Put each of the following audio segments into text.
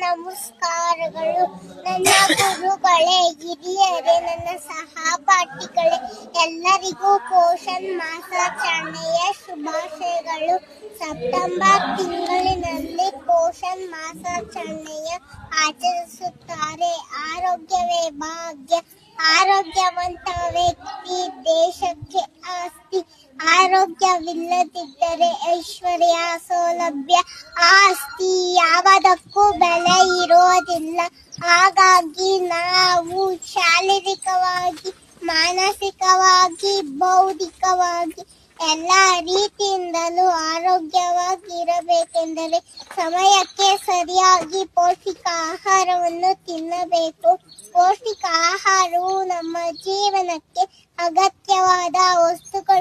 ನಮಸ್ಕಾರಗಳು. ನನ್ನ ಗುರುಗಳೇ, ಹಿರಿಯರೇ, ನನ್ನ ಸಹಪಾಠಿಗಳೇ, ಎಲ್ಲರಿಗೂ ಪೋಷಣ್ ಮಾಸಾಚರಣೆಯ ಶುಭಾಶಯಗಳು. ಸೆಪ್ಟೆಂಬರ್ ತಿಂಗಳಿನಲ್ಲಿ ಪೋಷಣ್ ಮಾಸಾಚರಣೆಯ ಆಚರಿಸುತ್ತಾರೆ. ಆರೋಗ್ಯವೇ ಭಾಗ್ಯ. ಆರೋಗ್ಯವಂತ ವ್ಯಕ್ತಿ ದೇಶಕ್ಕೆ ಆಸ್ತಿ ಆರೋಗ್ಯವಿಲ್ಲದಿದ್ದರೆ ಐಶ್ವರ್ಯ, ಸೌಲಭ್ಯ, ಆಸ್ತಿ ಯಾವುದಕ್ಕೂ ಬೆಲೆ ಇರೋದಿಲ್ಲ. ಹಾಗಾಗಿ ನಾವು ಶಾರೀರಿಕವಾಗಿ, ಮಾನಸಿಕವಾಗಿ, ಬೌದ್ಧಿಕವಾಗಿ ಎಲ್ಲ ರೀತಿಯಿಂದಲೂ ಆರೋಗ್ಯವಾಗಿರಬೇಕೆಂದರೆ ಸಮಯಕ್ಕೆ ಸರಿಯಾಗಿ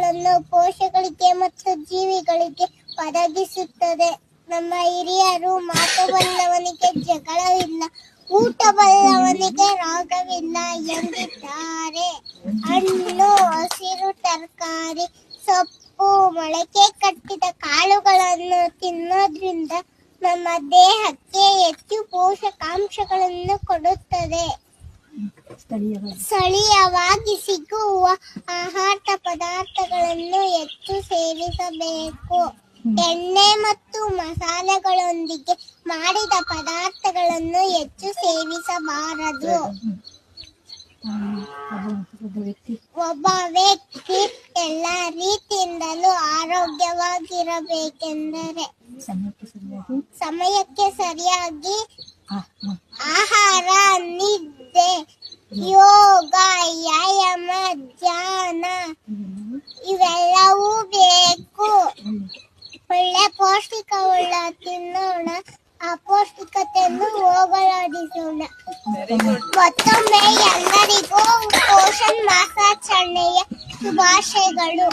ವಸ್ತುಗಳನ್ನು ಪೋಷಕರಿಗೆ ಮತ್ತು ಜೀವಿಗಳಿಗೆ ಒದಗಿಸುತ್ತದೆ. ನಮ್ಮ ಹಿರಿಯರು ಮಾತು ಬಲ್ಲವನಿಗೆ ಜಗಳವಿಲ್ಲ ಊಟ ಬಲ್ಲವನಿಗೆ ರೋಗವಿಲ್ಲ ಎಂದಿದ್ದಾರೆ. ಹಣ್ಣು, ಹಸಿರು ತರಕಾರಿ, ಸೊಪ್ಪು, ಮೊಳಕೆ ಕಟ್ಟಿದ ಕಾಳುಗಳನ್ನು ತಿನ್ನೋದ್ರಿಂದ ನಮ್ಮ ದೇಹಕ್ಕೆ ಹೆಚ್ಚು ಪೋಷಕಾಂಶಗಳನ್ನು ಕೊಡುತ್ತದೆ. ಸ್ಥಳೀಯವಾಗಿ. ಸಿಗುವ ಆಹಾರ ಪದಾರ್ಥಗಳನ್ನು ಹೆಚ್ಚು ಸೇವಿಸಬೇಕು. ಎಣ್ಣೆ ಮತ್ತು ಮಸಾಲೆಗಳೊಂದಿಗೆ ಮಾಡಿದ ಪದಾರ್ಥಗಳನ್ನು ಹೆಚ್ಚು ಸೇವಿಸಬಾರದು. ಒಬ್ಬ ವ್ಯಕ್ತಿ ಎಲ್ಲ ರೀತಿಯಿಂದಲೂ ಆರೋಗ್ಯವಾಗಿರಬೇಕೆಂದರೆ ಸಮಯಕ್ಕೆ ಸರಿಯಾಗಿ ಸಮಯಕ್ಕೆ ಸರಿಯಾಗಿ ಆ, ಮ- ಆಹಾರ ನಿದ್ದೆ ಯೋಗ, ವ್ಯಾಯಾಮ, ಧ್ಯಾನ ಇವೆಲ್ಲವೂ ಬೇಕು. ಒಳ್ಳೆ ಪೌಷ್ಟಿಕವುಳ್ಳ ತಿನ್ನೋಣ ಅಪೌಷ್ಟಿಕತೆಯನ್ನು ಹೋಗಲಾಡಿಸೋಣ ಮತ್ತೊಮ್ಮೆ ಎಲ್ಲರಿಗೂ ಪೋಷಣ್ ಮಾಸಾಚರಣೆಯ ಶುಭಾಶಯಗಳು